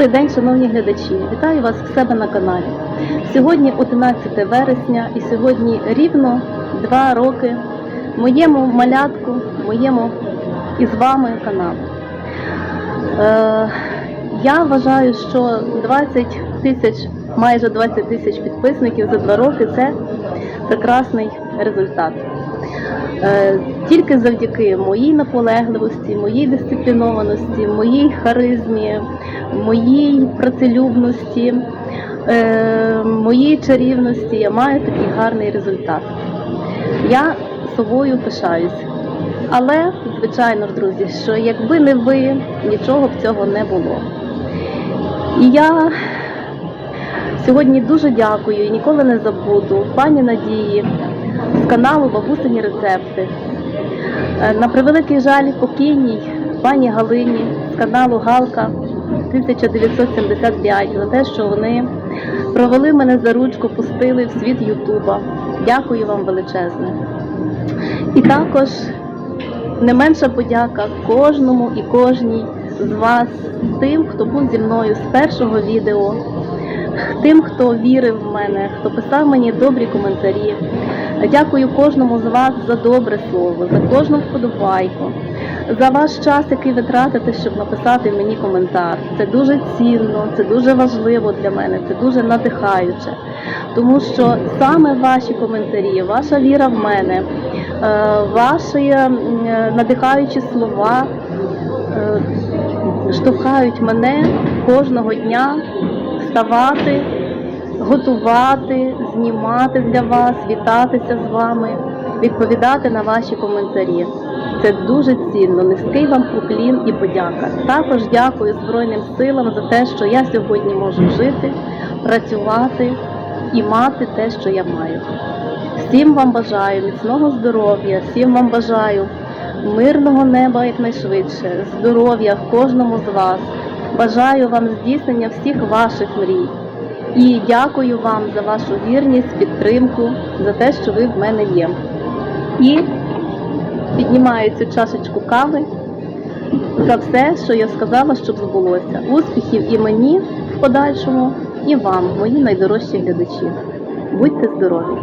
Добрий день, шановні глядачі! Вітаю вас в себе на каналі. Сьогодні 11 вересня і сьогодні рівно два роки моєму малятку, моєму і з вами каналу. Е, я вважаю, що 20 тисяч, майже 20 тисяч підписників за два роки це прекрасний результат. Е, Тільки завдяки моїй наполегливості, моїй дисциплінованості, моїй харизмі, моїй працелюбності, е, моїй чарівності я маю такий гарний результат. Я собою пишаюсь. Але, звичайно друзі, що якби не ви, нічого б цього не було. І я сьогодні дуже дякую і ніколи не забуду пані Надії з каналу Бабусині рецепти. Е, На превеликий жаль, покійній пані Галині з каналу Галка 1975 за те, що вони провели мене за ручку, пустили в світ Ютуба. Дякую вам величезне. І також не менша подяка кожному і кожній з вас, тим, хто був зі мною з першого відео, тим, хто вірив в мене, хто писав мені добрі коментарі. Дякую кожному з вас за добре слово, за кожну вподобайку, за ваш час, який ви тратите, щоб написати мені коментар. Це дуже цінно, це дуже важливо для мене, це дуже надихаюче. Тому що саме ваші коментарі, ваша віра в мене, е, ваші е, надихаючі слова е, штовхають мене кожного дня вставати, готувати, знімати для вас, вітатися з вами, відповідати на ваші коментарі. Це дуже цінно. Низький вам уклін і подяка. Також дякую Збройним силам за те, що я сьогодні можу жити, працювати і мати те, що я маю. Всім вам бажаю міцного здоров'я, всім вам бажаю мирного неба якнайшвидше, здоров'я кожному з вас. Бажаю вам здійснення всіх ваших мрій. І дякую вам за вашу вірність, підтримку, за те, що ви в мене є. І піднімаю цю чашечку кави за все, що я сказала, щоб збулося. Успіхів і мені в подальшому, і вам, мої найдорожчі глядачі. Будьте здорові!